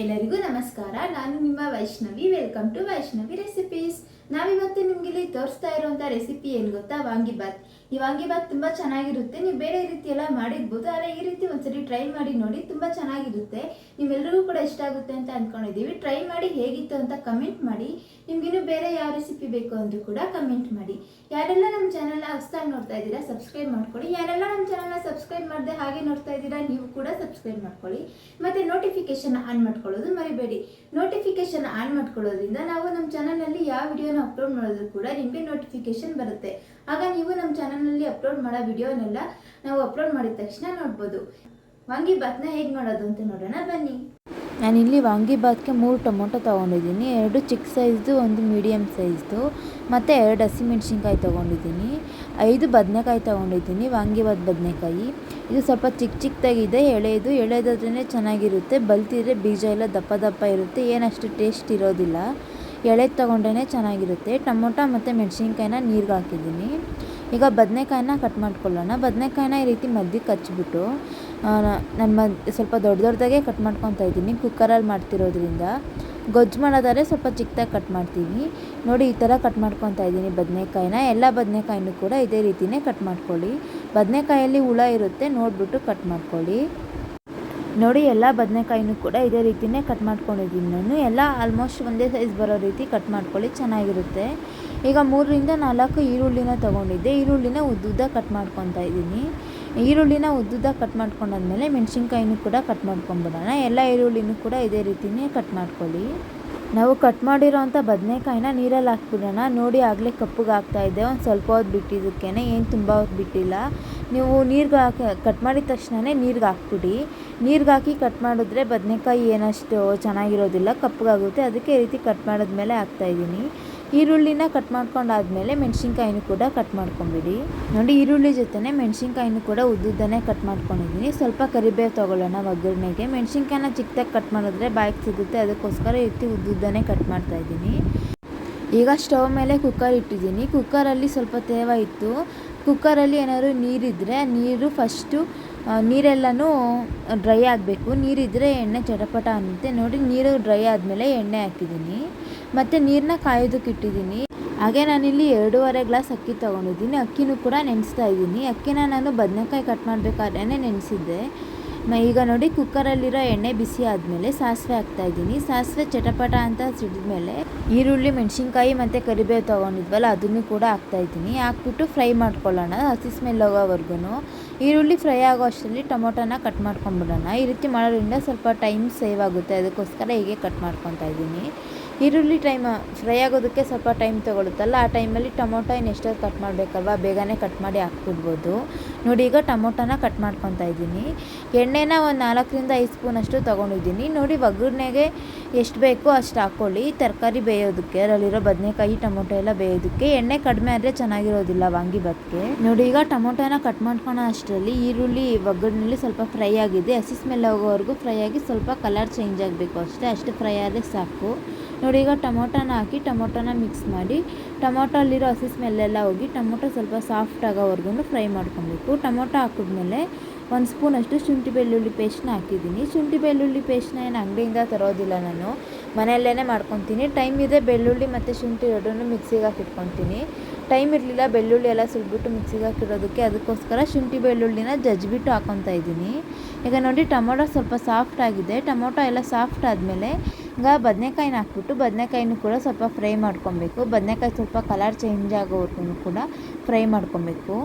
ಎಲ್ಲರಿಗೂ ನಮಸ್ಕಾರ. ನಾನು ನಿಮ್ಮ Vaishnavi. Welcome to Vaishnavi recipes ನಾವಿವತ್ತು ನಿಮ್ಗೆ ಇಲ್ಲಿ ತೋರಿಸ್ತಾ ಇರುವಂತ ರೆಸಿಪಿ ಏನು ಗೊತ್ತಾ? ವಾಂಗಿಬಾತ್ ಈ ವಾಂಗಿಬಾತ್ ತುಂಬಾ ಚೆನ್ನಾಗಿರುತ್ತೆ. ನೀವು ಬೇರೆ ರೀತಿ ಎಲ್ಲ ಮಾಡಿರ್ಬೋದು, ಆದರೆ ಈ ರೀತಿ ಒಂದ್ಸರಿ ಟ್ರೈ ಮಾಡಿ ನೋಡಿ ತುಂಬಾ ಚೆನ್ನಾಗಿರುತ್ತೆ. ನಿಮ್ಮೆಲ್ಲರಿಗೂ ಕೂಡ ಇಷ್ಟ ಆಗುತ್ತೆ ಅಂತ ಅಂದ್ಕೊಂಡಿದ್ದೀವಿ ಟ್ರೈ ಮಾಡಿ ಹೇಗಿತ್ತು ಅಂತ ಕಮೆಂಟ್ ಮಾಡಿ. ನಿಮ್ಗಿನ್ನೂ ಬೇರೆ ಯಾವ ರೆಸಿಪಿ ಬೇಕು ಅಂದ್ರೂ ಕೂಡ ಕಮೆಂಟ್ ಮಾಡಿ. ಯಾರೆಲ್ಲ ನಮ್ಮ ಚಾನಲ್ನ ಹೊಸ್ದಾಗಿ ನೋಡ್ತಾ ಇದ್ದೀರಾ, ಸಬ್ಸ್ಕ್ರೈಬ್ ಮಾಡ್ಕೊಳ್ಳಿ. ಯಾರೆಲ್ಲ ನಮ್ಮ ಚಾನಲ್ನ ಸಬ್ಸ್ಕ್ರೈಬ್ ಮಾಡದೆ ಹಾಗೆ ನೋಡ್ತಾ ಇದ್ದೀರಾ, ನೀವು ಕೂಡ ಸಬ್ಸ್ಕ್ರೈಬ್ ಮಾಡ್ಕೊಳ್ಳಿ. ಮತ್ತೆ ನೋಟಿಫಿಕೇಶನ್ ಆನ್ ಮಾಡ್ಕೊಳ್ಳೋದು ಮರಿಬೇಡಿ. ನೋಟಿಫಿಕೇಶನ್ ಆನ್ ಮಾಡ್ಕೊಳ್ಳೋದ್ರಿಂದ ನಾವು ನಮ್ಮ ಚಾನಲ್ನಲ್ಲಿ ಯಾವ ವಿಡಿಯೋನ ಅಪ್ಲೋಡ್ ಮಾಡೋದು ಕೂಡ ನಿಮಗೆ ನೋಟಿಫಿಕೇಶನ್ ಬರುತ್ತೆ. ಆಗ ನೀವು ನಮ್ಮ ಚಾನಲ್ನಲ್ಲಿ ಅಪ್ಲೋಡ್ ಮಾಡೋ ವಿಡಿಯೋನೆಲ್ಲ ನಾವು ಅಪ್ಲೋಡ್ ಮಾಡಿದ ತಕ್ಷಣ ನೋಡ್ಬೋದು. ವಾಂಗಿಬಾತ್ನ ಹೇಗೆ ಮಾಡೋದು ಅಂತ ನೋಡೋಣ, ಬನ್ನಿ. ನಾನಿಲ್ಲಿ ವಾಂಗಿಬಾತ್ಗೆ ಮೂರು ಟೊಮೊಟೊ ತೊಗೊಂಡಿದ್ದೀನಿ, ಎರಡು ಚಿಕ್ಕ ಸೈಜ್ದು, ಒಂದು ಮೀಡಿಯಮ್ ಸೈಜ್ದು, ಮತ್ತು ಎರಡು ಹಸಿಮೆಣ್ಸಿನ್ಕಾಯಿ ತೊಗೊಂಡಿದ್ದೀನಿ, ಐದು ಬದನೆಕಾಯಿ ತೊಗೊಂಡಿದ್ದೀನಿ ವಾಂಗಿಬಾತ್ ಬದನೆಕಾಯಿ. ಇದು ಸ್ವಲ್ಪ ಚಿಕ್ಕ ಚಿಕ್ಕದಾಗಿದೆ, ಎಳೆದು, ಎಳೆದಾದ್ರೇ ಚೆನ್ನಾಗಿರುತ್ತೆ, ಬಲ್ತಿದ್ರೆ ಬೀಜ ಎಲ್ಲ ದಪ್ಪ ದಪ್ಪ ಇರುತ್ತೆ, ಏನಷ್ಟು ಟೇಸ್ಟ್ ಇರೋದಿಲ್ಲ. ಎಳೆದು ತೊಗೊಂಡ್ರೇ ಚೆನ್ನಾಗಿರುತ್ತೆ. ಟೊಮೊಟೊ ಮತ್ತು ಮೆಣಸಿನ್ಕಾಯಿನ ನೀರಿಗೆ ಹಾಕಿದ್ದೀನಿ. ಈಗ ಬದನೆಕಾಯಿನ ಕಟ್ ಮಾಡ್ಕೊಳ್ಳೋಣ. ಬದನೆಕಾಯಿನ ಈ ರೀತಿ ಮದ್ದಿಗೆ ಹಚ್ಬಿಟ್ಟು ನಾನು ಮದ್, ಸ್ವಲ್ಪ ದೊಡ್ಡ ದೊಡ್ಡದಾಗೆ ಕಟ್ ಮಾಡ್ಕೊತಾ ಇದ್ದೀನಿ. ಕುಕ್ಕರಲ್ಲಿ ಮಾಡ್ತಿರೋದ್ರಿಂದ. ಗೊಜ್ಜು ಮಾಡೋದಾದ್ರೆ ಸ್ವಲ್ಪ ಚಿಕ್ಕದಾಗಿ ಕಟ್ ಮಾಡ್ತೀನಿ ನೋಡಿ, ಈ ಥರ ಕಟ್ ಮಾಡ್ಕೊತಾ ಇದ್ದೀನಿ ಬದನೆಕಾಯಿನ. ಎಲ್ಲ ಬದನೆಕಾಯಿನೂ ಕೂಡ ಇದೇ ರೀತಿಯೇ ಕಟ್ ಮಾಡ್ಕೊಳ್ಳಿ. ಬದನೆಕಾಯಲ್ಲಿ ಹುಳ ಇರುತ್ತೆ, ನೋಡಿಬಿಟ್ಟು ಕಟ್ ಮಾಡ್ಕೊಳ್ಳಿ. ನೋಡಿ ಎಲ್ಲ ಬದನೆಕಾಯಿನೂ ಕೂಡ ಇದೇ ರೀತಿಯೇ ಕಟ್ ಮಾಡ್ಕೊಂಡಿದ್ದೀನಿ ನಾನು. ಎಲ್ಲ ಆಲ್ಮೋಸ್ಟ್ ಒಂದೇ ಸೈಜ್ ಬರೋ ರೀತಿ ಕಟ್ ಮಾಡ್ಕೊಳ್ಳಿ, ಚೆನ್ನಾಗಿರುತ್ತೆ. ಈಗ ಮೂರರಿಂದ ನಾಲ್ಕು ಈರುಳ್ಳಿನ ತೊಗೊಂಡಿದ್ದೆ. ಈರುಳ್ಳಿನ ಉದ್ದುದ್ದ ಕಟ್ ಮಾಡ್ಕೊತಾ ಇದ್ದೀನಿ. ಈರುಳ್ಳಿನ ಉದ್ದುದ್ದ ಕಟ್ ಮಾಡ್ಕೊಂಡಾದ್ಮೇಲೆ ಮೆಣಸಿನ್ಕಾಯಿನೂ ಕೂಡ ಕಟ್ ಮಾಡ್ಕೊಂಬಿಡೋಣ. ಎಲ್ಲ ಈರುಳ್ಳಿನೂ ಕೂಡ ಇದೇ ರೀತಿಯೇ ಕಟ್ ಮಾಡ್ಕೊಳ್ಳಿ. ನಾವು ಕಟ್ ಮಾಡಿರೋವಂಥ ಬದನೆಕಾಯಿನ ನೀರಲ್ಲಿ ಹಾಕ್ಬಿಡೋಣ. ನೋಡಿ ಆಗಲೇ ಕಪ್ಪಗೆ ಇದೆ. ಒಂದು ಸ್ವಲ್ಪ ಹೊತ್ತು ಬಿಟ್ಟಿದ್ದಕ್ಕೇ ಏನು ತುಂಬ ಹೊತ್ತು ಬಿಟ್ಟಿಲ್ಲ. ನೀವು ನೀರ್ಗೆ ಹಾಕಿ ಕಟ್ ಮಾಡಿದ ತಕ್ಷಣವೇ ನೀರಿಗೆ ಹಾಕ್ಬಿಡಿ. ನೀರಿಗೆ ಹಾಕಿ ಕಟ್ ಮಾಡಿದ್ರೆ ಬದನೆಕಾಯಿ ಏನಷ್ಟು ಚೆನ್ನಾಗಿರೋದಿಲ್ಲ ಕಪ್ಪಗಾಗುತ್ತೆ ಅದಕ್ಕೆ ಈ ರೀತಿ ಕಟ್ ಮಾಡಿದ್ಮೇಲೆ ಹಾಕ್ತಾಯಿದ್ದೀನಿ ಈರುಳ್ಳಿನ ಕಟ್ ಮಾಡ್ಕೊಂಡಾದ್ಮೇಲೆ ಮೆಣಸಿನ್ಕಾಯಿನೂ ಕೂಡ ಕಟ್ ಮಾಡ್ಕೊಂಬಿಡಿ. ನೋಡಿ ಈರುಳ್ಳಿ ಜೊತೆನೇ ಮೆಣಸಿನ್ಕಾಯಿನೂ ಕೂಡ ಉದ್ದುದ್ದನೇ ಕಟ್ ಮಾಡ್ಕೊಂಡಿದ್ದೀನಿ ಸ್ವಲ್ಪ ಕರಿಬೇವು ತೊಗೊಳ್ಳೋಣ ಒಗ್ಗರಣೆಗೆ. ಮೆಣಸಿನ್ಕಾಯಿನ ಚಿಕ್ಕದಾಗಿ ಕಟ್ ಮಾಡಿದ್ರೆ ಬಾಯಿಗೆ ಸಿಗುತ್ತೆ. ಅದಕ್ಕೋಸ್ಕರ ಎತ್ತಿ ಉದ್ದುದ್ದನೇ ಕಟ್ ಮಾಡ್ತಾ ಇದ್ದೀನಿ ಈಗ ಸ್ಟವ್ ಮೇಲೆ ಕುಕ್ಕರ್ ಇಟ್ಟಿದ್ದೀನಿ ಕುಕ್ಕರಲ್ಲಿ ಸ್ವಲ್ಪ ತೇವ ಇತ್ತು. ಕುಕ್ಕರಲ್ಲಿ ಏನಾದ್ರು ನೀರಿದ್ದರೆ ನೀರು ಫಸ್ಟು ನೀರೆಲ್ಲನೂ ಡ್ರೈ ಆಗಬೇಕು. ನೀರಿದ್ದರೆ ಎಣ್ಣೆ ಚಟಪಟ ಅನ್ನುತ್ತೆ. ನೋಡಿ ನೀರು ಡ್ರೈ ಆದಮೇಲೆ ಎಣ್ಣೆ ಹಾಕಿದ್ದೀನಿ ಮತ್ತು ನೀರನ್ನ ಕಾಯೋದಕ್ಕೆ ಇಟ್ಟಿದ್ದೀನಿ. ಹಾಗೆ ನಾನಿಲ್ಲಿ ಎರಡೂವರೆ ಗ್ಲಾಸ್ ಅಕ್ಕಿ ತೊಗೊಂಡಿದ್ದೀನಿ. ಅಕ್ಕಿನೂ ಕೂಡ ನೆನೆಸ್ತಾ ಇದ್ದೀನಿ. ಅಕ್ಕಿನ ನಾನು ಬದನೆಕಾಯಿ ಕಟ್ ಮಾಡಬೇಕಾದ್ರೆ ನೆನೆಸಿದ್ದೆ. ಈಗ ನೋಡಿ ಕುಕ್ಕರಲ್ಲಿರೋ ಎಣ್ಣೆ ಬಿಸಿ ಆದಮೇಲೆ ಸಾಸಿವೆ ಹಾಕ್ತಾಯಿದ್ದೀನಿ ಸಾಸಿವೆ ಚಟಪಟ ಅಂತ ಸಿಡಿದ್ಮೇಲೆ ಈರುಳ್ಳಿ, ಮೆಣಸಿನ್ಕಾಯಿ ಮತ್ತು ಕರಿಬೇವು ತೊಗೊಂಡಿದ್ವಲ್ಲ, ಅದನ್ನು ಕೂಡ ಹಾಕ್ತಾಯಿದ್ದೀನಿ ಹಾಕ್ಬಿಟ್ಟು ಫ್ರೈ ಮಾಡ್ಕೊಳ್ಳೋಣ. ಹಸಿ ಸ್ಮೆಲ್ ಹೋಗೋವರೆಗೂ ಈರುಳ್ಳಿ ಫ್ರೈ ಆಗೋ ಅಷ್ಟರಲ್ಲಿ ಟೊಮೊಟೊನ ಕಟ್ ಮಾಡ್ಕೊಂಬಿಡೋಣ ಈ ರೀತಿ ಮಾಡೋದ್ರಿಂದ ಸ್ವಲ್ಪ ಟೈಮ್ ಸೇವ್ ಆಗುತ್ತೆ. ಅದಕ್ಕೋಸ್ಕರ ಹೀಗೆ ಕಟ್ ಮಾಡ್ಕೊತಾ ಇದ್ದೀನಿ. ಈರುಳ್ಳಿ ಟೈಮ್ ಫ್ರೈ ಆಗೋದಕ್ಕೆ ಸ್ವಲ್ಪ ಟೈಮ್ ತೊಗೊಳುತ್ತಲ್ಲ, ಆ ಟೈಮಲ್ಲಿ ಟೊಮೊಟೊ ಇನ್ನು ಎಷ್ಟೊತ್ತು ಕಟ್ ಮಾಡಬೇಕಲ್ವ? ಬೇಗನೆ ಕಟ್ ಮಾಡಿ ಹಾಕ್ಬಿಡ್ಬೋದು. ನೋಡಿ, ಈಗ ಟೊಮೊಟೊನ ಕಟ್ ಮಾಡ್ಕೊತಾ ಇದ್ದೀನಿ. ಎಣ್ಣೆನ ಒಂದು ನಾಲ್ಕರಿಂದ ಐದು ಸ್ಪೂನಷ್ಟು ತೊಗೊಂಡಿದ್ದೀನಿ. ನೋಡಿ, ಒಗ್ಗರಣೆಗೆ ಎಷ್ಟು ಬೇಕೋ ಅಷ್ಟು ಹಾಕ್ಕೊಳ್ಳಿ. ತರಕಾರಿ ಬೇಯೋದಕ್ಕೆ, ಅದರಲ್ಲಿರೋ ಬದನೆಕಾಯಿ, ಟೊಮೊಟೊ ಎಲ್ಲ ಬೇಯೋದಕ್ಕೆ ಎಣ್ಣೆ ಕಡಿಮೆ ಆದರೆ ಚೆನ್ನಾಗಿರೋದಿಲ್ಲ ವಾಂಗಿಬಾತ್ಗೆ ನೋಡಿ, ಈಗ ಟೊಮೊಟೊನ ಕಟ್ ಮಾಡ್ಕೊಳೋ ಅಷ್ಟರಲ್ಲಿ ಈರುಳ್ಳಿ ಒಗ್ಗರಣೆಯಲ್ಲಿ ಸ್ವಲ್ಪ ಫ್ರೈ ಆಗಿದೆ. ಹಸಿ ಸ್ಮೆಲ್ ಹೋಗೋವರೆಗೂ ಫ್ರೈ ಆಗಿ ಸ್ವಲ್ಪ ಕಲರ್ ಚೇಂಜ್ ಆಗಬೇಕು ಅಷ್ಟೇ. ಅಷ್ಟು ಫ್ರೈ ಆದರೆ ಸಾಕು. ನೋಡಿ, ಈಗ ಟೊಮೊಟೊನ ಹಾಕಿ ಟೊಮೊಟೊನ ಮಿಕ್ಸ್ ಮಾಡಿ ಟೊಮೊಟೊ ಅಲ್ಲಿರೋ ಹಸಿ ಸ್ಮೆಲ್ಲೆಲ್ಲ ಹೋಗಿ ಟೊಮೊಟೊ ಸ್ವಲ್ಪ ಸಾಫ್ಟ್ ಆಗೋವರೆಗೂ ಫ್ರೈ ಮಾಡ್ಕೊಬೇಕು. ಟೊಮೊಟೊ ಹಾಕಿದ್ಮೇಲೆ ಒಂದು ಸ್ಪೂನಷ್ಟು ಶುಂಠಿ ಬೆಳ್ಳುಳ್ಳಿ ಪೇಸ್ಟ್ನ ಹಾಕಿದ್ದೀನಿ. ಶುಂಠಿ ಬೆಳ್ಳುಳ್ಳಿ ಪೇಸ್ಟ್ನ ಏನು ಅಂಗಡಿಯಿಂದ ತರೋದಿಲ್ಲ ನಾನು. ಮನೆಯಲ್ಲೇ ಮಾಡ್ಕೊತೀನಿ. ಟೈಮ್ ಇದೆ ಬೆಳ್ಳುಳ್ಳಿ ಮತ್ತು ಶುಂಠಿ ಎರಡನ್ನೂ ಮಿಕ್ಸಿಗೆ ಹಾಕಿಟ್ಕೊತೀನಿ ಟೈಮ್ ಇರಲಿಲ್ಲ, ಬೆಳ್ಳುಳ್ಳಿ ಎಲ್ಲ ಸುಲ್ಬಿಟ್ಟು ಮಿಕ್ಸಿಗೆ ಹಾಕಿರೋದಕ್ಕೆ ಅದಕ್ಕೋಸ್ಕರ ಶುಂಠಿ ಬೆಳ್ಳುಳ್ಳಿನ ಜಜ್ಜಿಬಿಟ್ಟು ಹಾಕೊತಾ ಇದ್ದೀನಿ. ಈಗ ನೋಡಿ, ಟೊಮೊಟೊ ಸ್ವಲ್ಪ ಸಾಫ್ಟ್ ಆಗಿದೆ. ಟೊಮೊಟೊ ಎಲ್ಲ ಸಾಫ್ಟ್ ಆದಮೇಲೆ ಈಗ ಬದನೆಕಾಯಿನ ಹಾಕ್ಬಿಟ್ಟು ಬದನೆಕಾಯಿನೂ ಕೂಡ ಸ್ವಲ್ಪ ಫ್ರೈ ಮಾಡ್ಕೊಬೇಕು. ಬದನೆಕಾಯಿ ಸ್ವಲ್ಪ ಕಲರ್ ಚೇಂಜ್ ಆಗೋವರೆಗೂ ಕೂಡ ಫ್ರೈ ಮಾಡ್ಕೊಬೇಕು.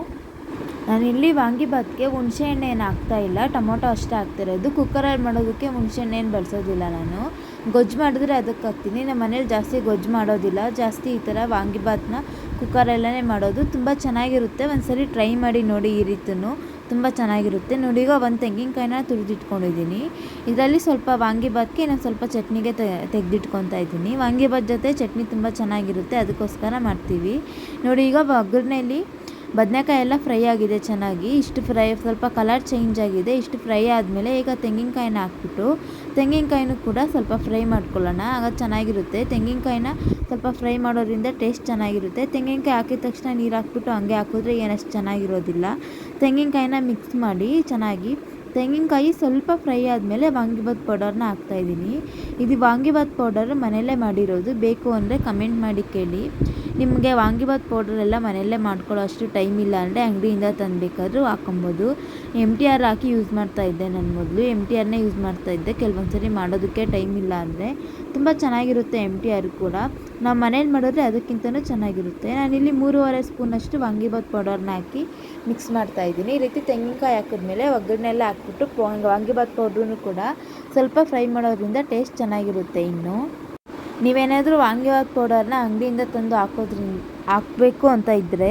ನಾನಿಲ್ಲಿ ವಾಂಗಿಬಾತ್ಗೆ ಹುಣಸೆ ಎಣ್ಣೆ ಏನು ಹಾಕ್ತಾ ಇಲ್ಲ. ಟೊಮೊಟೊ ಅಷ್ಟೇ ಹಾಕ್ತಿರೋದು ಕುಕ್ಕರಲ್ಲಿ ಮಾಡೋದಕ್ಕೆ ಹುಣಸೆ ಏನು ಬಳಸೋದಿಲ್ಲ ನಾನು. ಗೊಜ್ಜು ಮಾಡಿದ್ರೆ ಅದಕ್ಕೆ ಹಾಕ್ತೀನಿ. ನಮ್ಮ ಮನೇಲಿ ಜಾಸ್ತಿ ಗೊಜ್ಜು ಮಾಡೋದಿಲ್ಲ. ಜಾಸ್ತಿ ಈ ಥರ ವಾಂಗಿಬಾತ್ನ ಕುಕ್ಕರಲ್ಲೇ ಮಾಡೋದು. ತುಂಬ ಚೆನ್ನಾಗಿರುತ್ತೆ. ಒಂದ್ಸರಿ ಟ್ರೈ ಮಾಡಿ ನೋಡಿ ಈ ರೀತಿಯೂ ತುಂಬ ಚೆನ್ನಾಗಿರುತ್ತೆ. ನೋಡಿ, ಈಗ ಒಂದು ತೆಂಗಿನಕಾಯಿನ ತುರಿದಿಟ್ಕೊಂಡಿದ್ದೀನಿ. ಇದರಲ್ಲಿ ಸ್ವಲ್ಪ ವಾಂಗಿಬಾತ್ಗೆ ನಾನು ಸ್ವಲ್ಪ ಚಟ್ನಿಗೆ ತೆಗೆದಿಟ್ಕೊತಾ ಇದ್ದೀನಿ. ವಾಂಗಿಬಾತ್ ಜೊತೆ ಚಟ್ನಿ ತುಂಬ ಚೆನ್ನಾಗಿರುತ್ತೆ, ಅದಕ್ಕೋಸ್ಕರ ಮಾಡ್ತೀವಿ. ನೋಡಿ, ಈಗ ಒಗ್ಗರಣೆಯಲ್ಲಿ ಬದನೆಕಾಯಿ ಎಲ್ಲ ಫ್ರೈ ಆಗಿದೆ ಚೆನ್ನಾಗಿ. ಇಷ್ಟು ಫ್ರೈ ಸ್ವಲ್ಪ ಕಲರ್ ಚೇಂಜ್ ಆಗಿದೆ. ಇಷ್ಟು ಫ್ರೈ ಆದಮೇಲೆ ಈಗ ತೆಂಗಿನಕಾಯಿನ ಹಾಕ್ಬಿಟ್ಟು ತೆಂಗಿನಕಾಯಿನೂ ಕೂಡ ಸ್ವಲ್ಪ ಫ್ರೈ ಮಾಡ್ಕೊಳ್ಳೋಣ. ಆಗ ಚೆನ್ನಾಗಿರುತ್ತೆ. ತೆಂಗಿನಕಾಯಿನ ಸ್ವಲ್ಪ ಫ್ರೈ ಮಾಡೋದ್ರಿಂದ ಟೇಸ್ಟ್ ಚೆನ್ನಾಗಿರುತ್ತೆ. ತೆಂಗಿನಕಾಯಿ ಹಾಕಿದ ತಕ್ಷಣ ನೀರು ಹಾಕ್ಬಿಟ್ಟು ಹಂಗೆ ಹಾಕಿದ್ರೆ ಏನಷ್ಟು ಚೆನ್ನಾಗಿರೋದಿಲ್ಲ. ತೆಂಗಿನಕಾಯಿನ ಮಿಕ್ಸ್ ಮಾಡಿ ಚೆನ್ನಾಗಿ. ತೆಂಗಿನಕಾಯಿ ಸ್ವಲ್ಪ ಫ್ರೈ ಆದಮೇಲೆ ವಾಂಗಿಬಾತ್ ಪೌಡರ್ನ ಹಾಕ್ತಾಯಿದ್ದೀನಿ ಇದು ವಾಂಗಿಬಾತ್ ಪೌಡರ್ ಮನೆಯಲ್ಲೇ ಮಾಡಿರೋದು. ಬೇಕು ಅಂದರೆ ಕಮೆಂಟ್ ಮಾಡಿ ಕೇಳಿ. ನಿಮಗೆ ವಾಂಗಿಬಾತ್ ಪೌಡರ್ ಎಲ್ಲ ಮನೆಯಲ್ಲೇ ಮಾಡ್ಕೊಳ್ಳೋ ಅಷ್ಟು ಟೈಮ್ ಇಲ್ಲ ಅಂದರೆ ಅಂಗಡಿಯಿಂದ ತಂದಬೇಕಾದ್ರೂ ಹಾಕೊಬೋದು. ಎಂ ಟಿ ಆರ್ ಹಾಕಿ ಯೂಸ್ ಮಾಡ್ತಾ ಇದ್ದೆ ನಾನು ಮೊದಲು. ಎಂ ಟಿ ಆರ್ನೇ ಯೂಸ್ ಮಾಡ್ತಾ ಇದ್ದೆ. ಕೆಲವೊಂದು ಸರಿ ಮಾಡೋದಕ್ಕೆ ಟೈಮ್ ಇಲ್ಲ ಅಂದರೆ. ತುಂಬ ಚೆನ್ನಾಗಿರುತ್ತೆ ಎಂ ಟಿ ಆರ್ ಕೂಡ. ನಾವು ಮನೇಲಿ ಮಾಡಿದ್ರೆ ಅದಕ್ಕಿಂತಲೂ ಚೆನ್ನಾಗಿರುತ್ತೆ. ನಾನಿಲ್ಲಿ ಮೂರುವರೆ ಸ್ಪೂನಷ್ಟು ವಾಂಗಿಬಾತ್ ಪೌಡರ್ನ ಹಾಕಿ ಮಿಕ್ಸ್ ಮಾಡ್ತಾ ಇದ್ದೀನಿ. ಈ ರೀತಿ ತೆಂಗಿನಕಾಯಿ ಹಾಕಿದ್ಮೇಲೆ ಒಗ್ಗರಣೆ ಎಲ್ಲ ಹಾಕ್ಬಿಟ್ಟು ವಾಂಗಿಬಾತ್ ಪೌಡ್ರೂ ಕೂಡ ಸ್ವಲ್ಪ ಫ್ರೈ ಮಾಡೋದ್ರಿಂದ ಟೇಸ್ಟ್ ಚೆನ್ನಾಗಿರುತ್ತೆ ಇನ್ನು. ನೀವೇನಾದರೂ ವಾಂಗ್ಯವಾದ ಪೌಡರ್ನ ಅಂಗಡಿಯಿಂದ ತಂದು ಹಾಕೋದ್ರಿಂದ ಹಾಕಬೇಕು ಅಂತ ಇದ್ದರೆ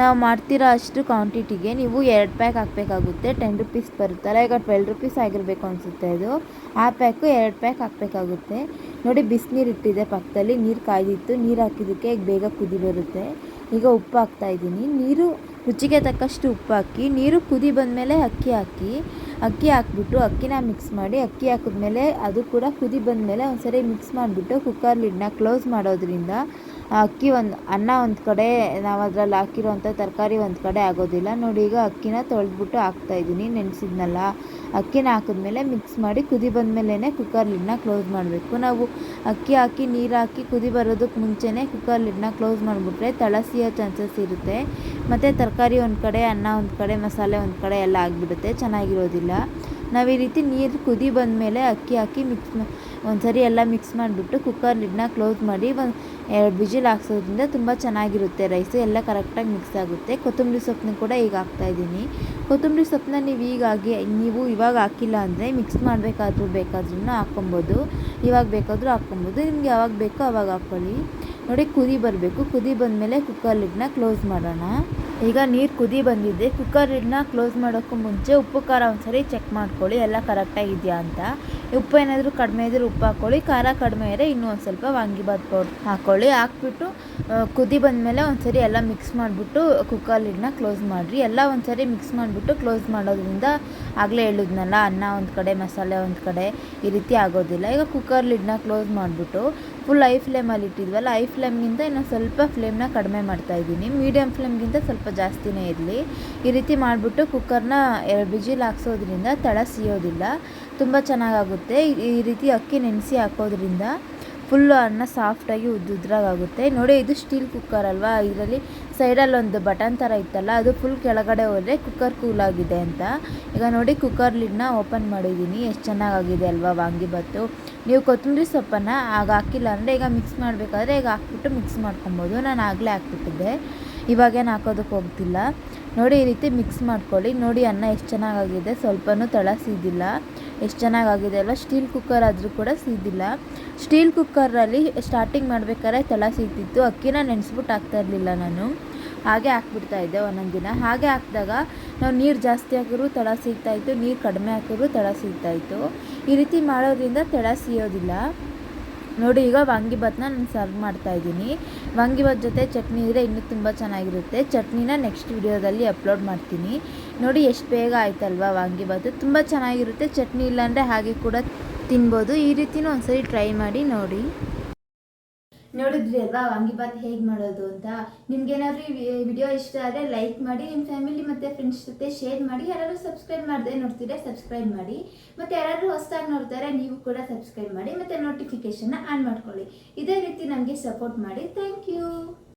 ನಾವು ಮಾಡ್ತಿರೋ ಅಷ್ಟು ಕ್ವಾಂಟಿಟಿಗೆ ನೀವು ಎರಡು ಪ್ಯಾಕ್ ಹಾಕಬೇಕಾಗುತ್ತೆ. ಟೆನ್ ರುಪೀಸ್ ಬರುತ್ತಲ್ಲ, ಈಗ ಟ್ವೆಲ್ ರುಪೀಸ್ ಆಗಿರಬೇಕು ಅನಿಸುತ್ತೆ ಅದು. ಆ ಪ್ಯಾಕು ಎರಡು ಪ್ಯಾಕ್ ಹಾಕಬೇಕಾಗುತ್ತೆ. ನೋಡಿ ಬಿಸಿನೀರು ಇಟ್ಟಿದೆ ಪಕ್ಕದಲ್ಲಿ, ನೀರು ಕಾಯ್ದಿತ್ತು. ನೀರು ಹಾಕಿದ್ದಕ್ಕೆ ಬೇಗ ಕುದಿ ಬರುತ್ತೆ. ಈಗ ಉಪ್ಪು ಹಾಕ್ತಾ ಇದ್ದೀನಿ. ನೀರು, ರುಚಿಗೆ ತಕ್ಕಷ್ಟು ಉಪ್ಪು ಹಾಕಿ, ನೀರು ಕುದಿ ಬಂದಮೇಲೆ ಅಕ್ಕಿ ಹಾಕಿ, ಅಕ್ಕಿ ಹಾಕ್ಬಿಟ್ಟು ಅಕ್ಕಿನ ಮಿಕ್ಸ್ ಮಾಡಿ, ಅಕ್ಕಿ ಹಾಕಿದ್ಮೇಲೆ ಅದು ಕೂಡ ಕುದಿ ಬಂದಮೇಲೆ ಒಂದ್ಸರಿ ಮಿಕ್ಸ್ ಮಾಡಿಬಿಟ್ಟು ಕುಕ್ಕರ್ ಲಿಡ್ನ ಕ್ಲೋಸ್ ಮಾಡೋದ್ರಿಂದ ಅಕ್ಕಿ ಒಂದು, ಅನ್ನ ಒಂದು ಕಡೆ, ನಾವು ಅದರಲ್ಲಿ ಹಾಕಿರೋಂಥ ತರಕಾರಿ ಒಂದು ಕಡೆ ಆಗೋದಿಲ್ಲ. ನೋಡಿ, ಈಗ ಅಕ್ಕಿನ ತೊಳೆದ್ಬಿಟ್ಟು ಹಾಕ್ತಾಯಿದ್ದೀನಿ ನೆನೆಸಿದ್ನಲ್ಲ, ಅಕ್ಕಿನ ಹಾಕಿದ್ಮೇಲೆ ಮಿಕ್ಸ್ ಮಾಡಿ ಕುದಿ ಬಂದಮೇಲೆ ಕುಕ್ಕರ್ ಲಿಡ್ನ ಕ್ಲೋಸ್ ಮಾಡಬೇಕು. ನಾವು ಅಕ್ಕಿ ಹಾಕಿ, ನೀರು ಹಾಕಿ ಕುದಿ ಬರೋದಕ್ಕೆ ಮುಂಚೆನೇ ಕುಕ್ಕರ್ ಲಿಡ್ನ ಕ್ಲೋಸ್ ಮಾಡಿಬಿಟ್ರೆ ತಳಸಿಯೋ ಚಾನ್ಸಸ್ ಇರುತ್ತೆ. ಮತ್ತು ತರಕಾರಿ ಒಂದು ಕಡೆ, ಅನ್ನ ಒಂದು ಕಡೆ, ಮಸಾಲೆ ಒಂದು ಕಡೆ ಎಲ್ಲ ಆಗಿಬಿಡುತ್ತೆ. ಚೆನ್ನಾಗಿರೋದಿಲ್ಲ. ನಾವು ಈ ರೀತಿ ನೀರು ಕುದಿ ಬಂದಮೇಲೆ ಅಕ್ಕಿ ಹಾಕಿ ಮಿಕ್ಸ್ ಒಂದು ಸರಿ ಎಲ್ಲ ಮಿಕ್ಸ್ ಮಾಡಿಬಿಟ್ಟು ಕುಕ್ಕರ್ ಲಿಡ್ನ ಕ್ಲೋಸ್ ಮಾಡಿ ಒಂದು ಎರಡು ವಿಜಿಲ್ ಹಾಕ್ಸೋದ್ರಿಂದ ತುಂಬ ಚೆನ್ನಾಗಿರುತ್ತೆ ರೈಸು ಎಲ್ಲ ಕರೆಕ್ಟಾಗಿ ಮಿಕ್ಸ್ ಆಗುತ್ತೆ. ಕೊತ್ತಂಬರಿ ಸೊಪ್ಪನ್ನ ಕೂಡ ಈಗ ಹಾಕ್ತಾಯಿದ್ದೀನಿ ಕೊತ್ತಂಬರಿ ಸೊಪ್ಪನ್ನ ನೀವು ಈಗಾಗಿ ನೀವು ಇವಾಗ ಹಾಕಿಲ್ಲ ಅಂದರೆ ಮಿಕ್ಸ್ ಮಾಡಬೇಕಾದ್ರೂ ಬೇಕಾದ್ರೂ ಹಾಕ್ಕೊಬೋದು. ಇವಾಗ ಬೇಕಾದರೂ ಹಾಕ್ಕೊಬೋದು. ನಿಮ್ಗೆ ಯಾವಾಗ ಬೇಕೋ ಅವಾಗ ಹಾಕ್ಕೊಳ್ಳಿ ನೋಡಿ ಕುದಿ ಬರಬೇಕು. ಕುದಿ ಬಂದಮೇಲೆ ಕುಕ್ಕರ್ ಲಿಡ್ನ ಕ್ಲೋಸ್ ಮಾಡೋಣ. ಈಗ ನೀರು ಕುದಿ ಬಂದಿದೆ. ಕುಕ್ಕರ್ ಲಿಡ್ನ ಕ್ಲೋಸ್ ಮಾಡೋಕ್ಕೂ ಮುಂಚೆ ಉಪ್ಪು, ಖಾರ ಒಂದ್ಸರಿ ಚೆಕ್ ಮಾಡ್ಕೊಳ್ಳಿ. ಎಲ್ಲ ಕರೆಕ್ಟಾಗಿದೆಯಾ ಅಂತ. ಉಪ್ಪು ಏನಾದರೂ ಕಡಿಮೆ ಇದ್ದರೆ ಉಪ್ಪು ಹಾಕ್ಕೊಳ್ಳಿ ಖಾರ ಕಡಿಮೆ ಇದ್ದರೆ ಇನ್ನೂ ಒಂದು ಸ್ವಲ್ಪ ವಾಂಗಿಬಾತ್ ಪೌಡ್ರ್ ಹಾಕ್ಕೊಳ್ಳಿ ಹಾಕ್ಬಿಟ್ಟು ಕುದಿ ಬಂದಮೇಲೆ ಒಂದ್ಸರಿ ಎಲ್ಲ ಮಿಕ್ಸ್ ಮಾಡಿಬಿಟ್ಟು ಕುಕ್ಕರ್ ಲಿಡ್ನ ಕ್ಲೋಸ್ ಮಾಡಿರಿ. ಎಲ್ಲ ಒಂದ್ಸರಿ ಮಿಕ್ಸ್ ಮಾಡಿಬಿಟ್ಟು ಕ್ಲೋಸ್ ಮಾಡೋದ್ರಿಂದ ಆಗಲೇ ಹೇಳಿದ್ನಲ್ಲ, ಅನ್ನ ಒಂದು ಕಡೆ, ಮಸಾಲೆ ಒಂದು ಕಡೆ ಈ ರೀತಿ ಆಗೋದಿಲ್ಲ. ಈಗ ಕುಕ್ಕರ್ ಲಿಡ್ನ ಕ್ಲೋಸ್ ಮಾಡಿಬಿಟ್ಟು ಫುಲ್ ಐ ಫ್ಲೇಮಲ್ಲಿ ಇಟ್ಟಿದ್ವಲ್ಲ ಐ ಫ್ಲೇಮ್ಗಿಂತ ಇನ್ನು ಸ್ವಲ್ಪ ಫ್ಲೇಮ್ನ ಕಡಿಮೆ ಮಾಡ್ತಾ ಇದ್ದೀನಿ. ಮೀಡಿಯಮ್ ಫ್ಲೇಮ್ಗಿಂತ ಸ್ವಲ್ಪ ಜಾಸ್ತಿನೇ ಇರಲಿ. ಈ ರೀತಿ ಮಾಡಿಬಿಟ್ಟು ಕುಕ್ಕರ್ನ ಎರಡು ಬಿಜಿಲ್ ಹಾಕ್ಸೋದ್ರಿಂದ ತಳ ಸಿಯೋದಿಲ್ಲ. ತುಂಬ ಚೆನ್ನಾಗಾಗುತ್ತೆ. ಈ ರೀತಿ ಅಕ್ಕಿ ನೆನೆಸಿ ಹಾಕೋದ್ರಿಂದ ಫುಲ್ಲು ಅನ್ನ ಸಾಫ್ಟಾಗಿ ಉದ್ದುದ್ರಾಗುತ್ತೆ ನೋಡಿ, ಇದು ಸ್ಟೀಲ್ ಕುಕ್ಕರ್ ಅಲ್ವಾ? ಇದರಲ್ಲಿ ಸೈಡಲ್ಲಿ ಒಂದು ಬಟನ್ ಥರ ಇತ್ತಲ್ಲ, ಅದು ಫುಲ್ ಕೆಳಗಡೆ ಹೋದರೆ ಕುಕ್ಕರ್ ಕೂಲ್ ಆಗಿದೆ ಅಂತ. ಈಗ ನೋಡಿ ಕುಕ್ಕರ್ ಲಿಡ್ನ ಓಪನ್ ಮಾಡಿದ್ದೀನಿ. ಎಷ್ಟು ಚೆನ್ನಾಗಾಗಿದೆ ಅಲ್ವಾ ವಾಂಗಿಬಾತು ನೀವು ಕೊತ್ತಂಬರಿ ಸೊಪ್ಪನ್ನು ಆಗ ಹಾಕಿಲ್ಲ ಅಂದರೆ ಈಗ ಮಿಕ್ಸ್ ಮಾಡಬೇಕಾದ್ರೆ ಈಗ ಹಾಕ್ಬಿಟ್ಟು ಮಿಕ್ಸ್ ಮಾಡ್ಕೊಬೋದು. ನಾನು ಆಗಲೇ ಹಾಕ್ಬಿಟ್ಟಿದ್ದೆ. ಇವಾಗೇನು ಹಾಕೋದಕ್ಕೆ ಹೋಗ್ತಿಲ್ಲ. ನೋಡಿ, ಈ ರೀತಿ ಮಿಕ್ಸ್ ಮಾಡ್ಕೊಳ್ಳಿ. ನೋಡಿ, ಅನ್ನ ಎಷ್ಟು ಚೆನ್ನಾಗಾಗಿದೆ. ಸ್ವಲ್ಪನೂ ತಳಸಿದ್ದಿಲ್ಲ. ಎಷ್ಟು ಚೆನ್ನಾಗಾಗಿದೆ ಅಲ್ಲ. ಸ್ಟೀಲ್ ಕುಕ್ಕರ್ ಆದರೂ ಕೂಡ ಸೀದಿಲ್ಲ. ಸ್ಟೀಲ್ ಕುಕ್ಕರಲ್ಲಿ ಸ್ಟಾರ್ಟಿಂಗ್ ಮಾಡಬೇಕಾದ್ರೆ ತಳ ಸಿಗ್ತಿತ್ತು ಅಕ್ಕಿನ ನೆನೆಸ್ಬಿಟ್ಟು ಹಾಕ್ತಾ ಇರಲಿಲ್ಲ ನಾನು. ಹಾಗೆ ಹಾಕ್ಬಿಡ್ತಾ ಇದ್ದೆ ಒಂದೊಂದು ದಿನ. ಹಾಗೆ ಹಾಕಿದಾಗ ನಾವು ನೀರು ಜಾಸ್ತಿ ಹಾಕಿದ್ರು ತಳ ಸಿಗ್ತಾಯಿತ್ತು ನೀರು ಕಡಿಮೆ ಹಾಕಿದ್ರು ತಳ ಸಿಗ್ತಾಯಿತ್ತು ಈ ರೀತಿ ಮಾಡೋದ್ರಿಂದ ತಳ ಸಿಯೋದಿಲ್ಲ. ನೋಡಿ, ಈಗ ವಾಂಗಿಭಾತನ್ನ ನಾನು ಸರ್ವ್ ಮಾಡ್ತಾ ಇದ್ದೀನಿ. ವಾಂಗಿಬಾತ್ ಜೊತೆ ಚಟ್ನಿ ಇದ್ದರೆ ಇನ್ನೂ ತುಂಬ ಚೆನ್ನಾಗಿರುತ್ತೆ. ಚಟ್ನಿನ ನೆಕ್ಸ್ಟ್ ವಿಡಿಯೋದಲ್ಲಿ ಅಪ್ಲೋಡ್ ಮಾಡ್ತೀನಿ. ನೋಡಿ, ಎಷ್ಟು ಬೇಗ ಆಯ್ತಲ್ವಾ ವಾಂಗಿಬಾತು ತುಂಬ ಚೆನ್ನಾಗಿರುತ್ತೆ. ಚಟ್ನಿ ಇಲ್ಲಾಂದರೆ ಹಾಗೆ ಕೂಡ ತಿನ್ಬೋದು. ಈ ರೀತಿನೂ ಒಂದ್ಸರಿ ಟ್ರೈ ಮಾಡಿ ನೋಡಿ. ನೋಡಿದ್ರಿ ಅಲ್ವಾ? ವಾಂಗಿಬಾತ್ ಹೇಗೆ ಮಾಡೋದು ಅಂತ. ನಿಮ್ಗೇನಾದ್ರೂ ಈ ವಿಡಿಯೋ ಇಷ್ಟ ಆದರೆ ಲೈಕ್ ಮಾಡಿ ನಿಮ್ಮ ಫ್ಯಾಮಿಲಿ ಮತ್ತು ಫ್ರೆಂಡ್ಸ್ ಜೊತೆ ಶೇರ್ ಮಾಡಿ, ಯಾರಾದ್ರೂ ಸಬ್ಸ್ಕ್ರೈಬ್ ಮಾಡದೆ ನೋಡ್ತಿದ್ರೆ ಸಬ್ಸ್ಕ್ರೈಬ್ ಮಾಡಿ. ಮತ್ತು ಯಾರಾದರೂ ಹೊಸದಾಗಿ ನೋಡ್ತಾರೆ, ನೀವು ಕೂಡ ಸಬ್ಸ್ಕ್ರೈಬ್ ಮಾಡಿ, ಮತ್ತು ನೋಟಿಫಿಕೇಷನ್ನ ಆನ್ ಮಾಡ್ಕೊಳ್ಳಿ. ಇದೇ ರೀತಿ ನಮಗೆ ಸಪೋರ್ಟ್ ಮಾಡಿ. Thank you